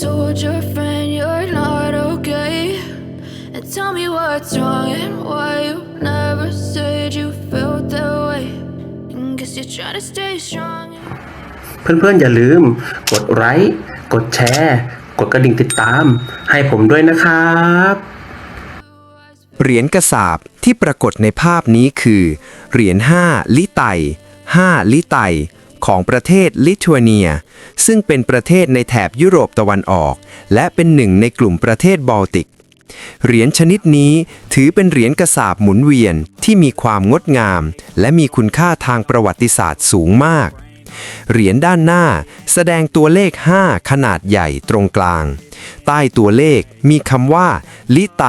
told your friend you're not okay. And tell me what's wrong and why you never said you felt that way. And guess you're trying to stay strong. เพื่อนๆ อย่าลืม กดไลค์ กดแชร์ กดกระดิ่งติดตาม ให้ผมด้วยนะครับ เหรียญกระสาบที่ปรากฏในภาพนี้คือ เหรียญ5ลิไต5ลิไต ของประเทศลิทัวเนีย ซึ่งเป็นประเทศในแถบยุโรปตะวันออก และเป็นหนึ่งในกลุ่มประเทศบอลติก เหรียญชนิดนี้ถือเป็นเหรียญกระสาบหมุนเวียนที่มีความงดงาม และมีคุณค่าทางประวัติศาสตร์สูงมาก เหรียญด้านหน้าแสดงตัวเลข 5 ขนาดใหญ่ตรงกลาง ใต้ตัวเลขมีคำว่า ลิไต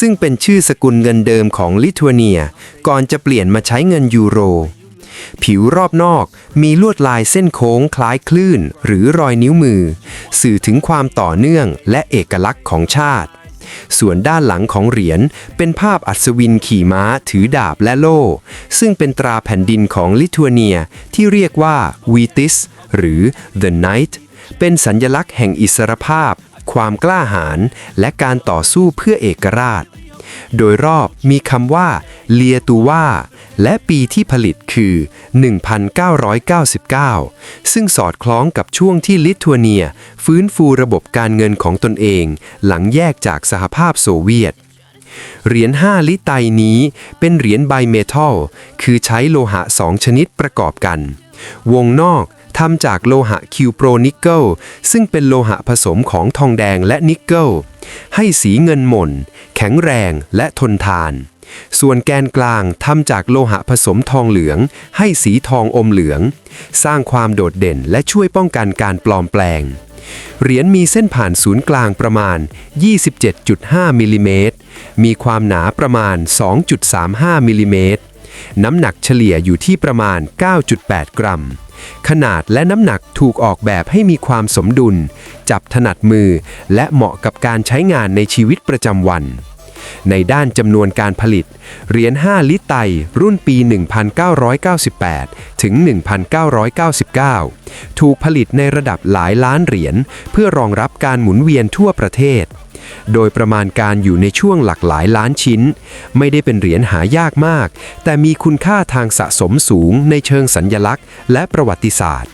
ซึ่งเป็นชื่อสกุลเงินเดิมของลิทัวเนีย ก่อนจะเปลี่ยนมาใช้เงินยูโร ผิวรอบนอกมีลวดลายเส้นโค้งคล้ายคลื่น หรือรอยนิ้วมือ สื่อถึงความต่อเนื่องและเอกลักษณ์ของชาติ ส่วนด้านหลังของเหรียญเป็นภาพอัศวินขี่ม้าถือดาบและโล่ ซึ่งเป็นตราแผ่นดินของลิทัวเนียที่เรียกว่าวีติสหรือ The Knight เป็นสัญญลักษณ์แห่งอิสรภาพ ความกล้าหาญและการต่อสู้เพื่อเอกราช โดยรอบมีคำว่า เลียตูว่าและปีที่ผลิตคือ 1999 ซึ่งสอดคล้องกับช่วงที่ลิทัวเนีย ฟื้นฟูระบบการเงินของตนเอง หลังแยกจากสหภาพโซเวียต เหรียญ5ลิไตนี้เป็นเหรียญไบเมทัล คือใช้โลหะ2ชนิดประกอบกัน วงนอกทำจากโลหะคิวโปรนิกเกิลซึ่งเป็นโลหะผสมของทองแดงและนิกเกิลให้สีเงินหม่น แข็งแรงและทนทาน ส่วนแกนกลางทำจากโลหะผสมทองเหลือง ให้สีทองอมเหลือง สร้างความโดดเด่นและช่วยป้องกันการปลอมแปลง เหรียญมีเส้นผ่านศูนย์กลางประมาณ 27.5 มิลลิเมตร มีความหนาประมาณ 2.35 มิลลิเมตร น้ำหนักเฉลี่ยอยู่ที่ประมาณ 9.8 กรัม ขนาดและน้ำหนักถูกออกแบบให้มีความสมดุล จับถนัดมือ และเหมาะกับการใช้งานในชีวิตประจำวัน ในด้านจำนวนการผลิต เหรียญ 5 ลิไตรุ่นปี 1998 ถึง 1999 ถูกผลิตในระดับหลายล้านเหรียญ เพื่อรองรับการหมุนเวียนทั่วประเทศ โดยประมาณการอยู่ในช่วงหลักหลายล้านชิ้น ไม่ได้เป็นเหรียญหายากมาก แต่มีคุณค่าทางสะสมสูงในเชิงสัญญลักษณ์ และประวัติศาสตร์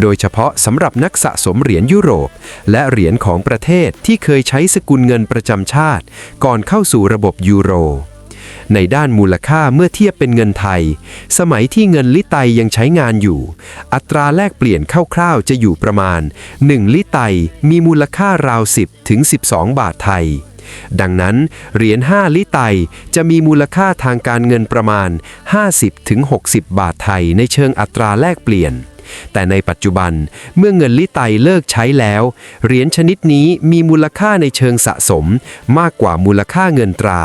โดยเฉพาะสำหรับนักสะสมเหรียญยุโรป และเหรียญของประเทศที่เคยใช้สกุลเงินประจำชาติ ก่อนเข้าสู่ระบบยูโร ในด้านมูลค่าเมื่อเทียบเป็นเงินไทย สมัยที่เงินลิไตยังใช้งานอยู่ อัตราแลกเปลี่ยนคร่าวๆจะอยู่ประมาณ 1 ลิไตมีมูลค่าราว 10 ถึง 12 บาทไทย ดังนั้น เหรียญ 5 ลิไตจะมีมูลค่าทางการเงินประมาณ 50ถึง60 บาทไทยในเชิงอัตราแลกเปลี่ยน แต่ในปัจจุบันเมื่อเงินลิไตเลิกใช้แล้ว เหรียญชนิดนี้มีมูลค่าในเชิงสะสมมากกว่ามูลค่าเงินตรา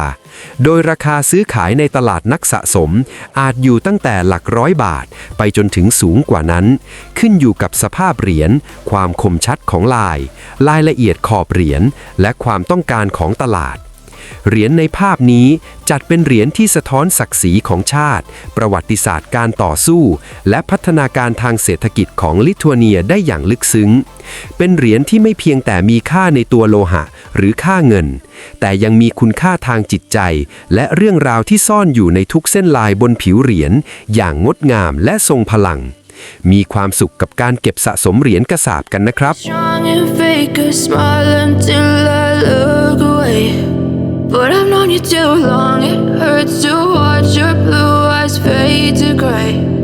โดยราคาซื้อขายในตลาดนักสะสม อาจอยู่ตั้งแต่หลักร้อยบาท ไปจนถึงสูงกว่านั้น ขึ้นอยู่กับสภาพเหรียญ ความคมชัดของลาย รายละเอียดขอบเหรียญ และความต้องการของตลาด เหรียญในภาพนี้จัดเป็นเหรียญที่สะท้อนศักดิ์ศรีของชาติ ประวัติศาสตร์การต่อสู้ และพัฒนาการทางเศรษฐกิจของลิทัวเนียได้อย่างลึกซึ้ง เป็นเหรียญที่ไม่เพียงแต่มีค่าในตัวโลหะ หรือค่าเงิน แต่ยังมีคุณค่าทางจิตใจ และเรื่องราวที่ซ่อนอยู่ในทุกเส้นลายบนผิวเหรียญอย่างงดงามและทรงพลัง มีความสุขกับการเก็บสะสมเหรียญกระสาบกันนะครับ Strong and fake a smile until I look away. Known you too long, it hurts to watch your blue eyes fade to gray.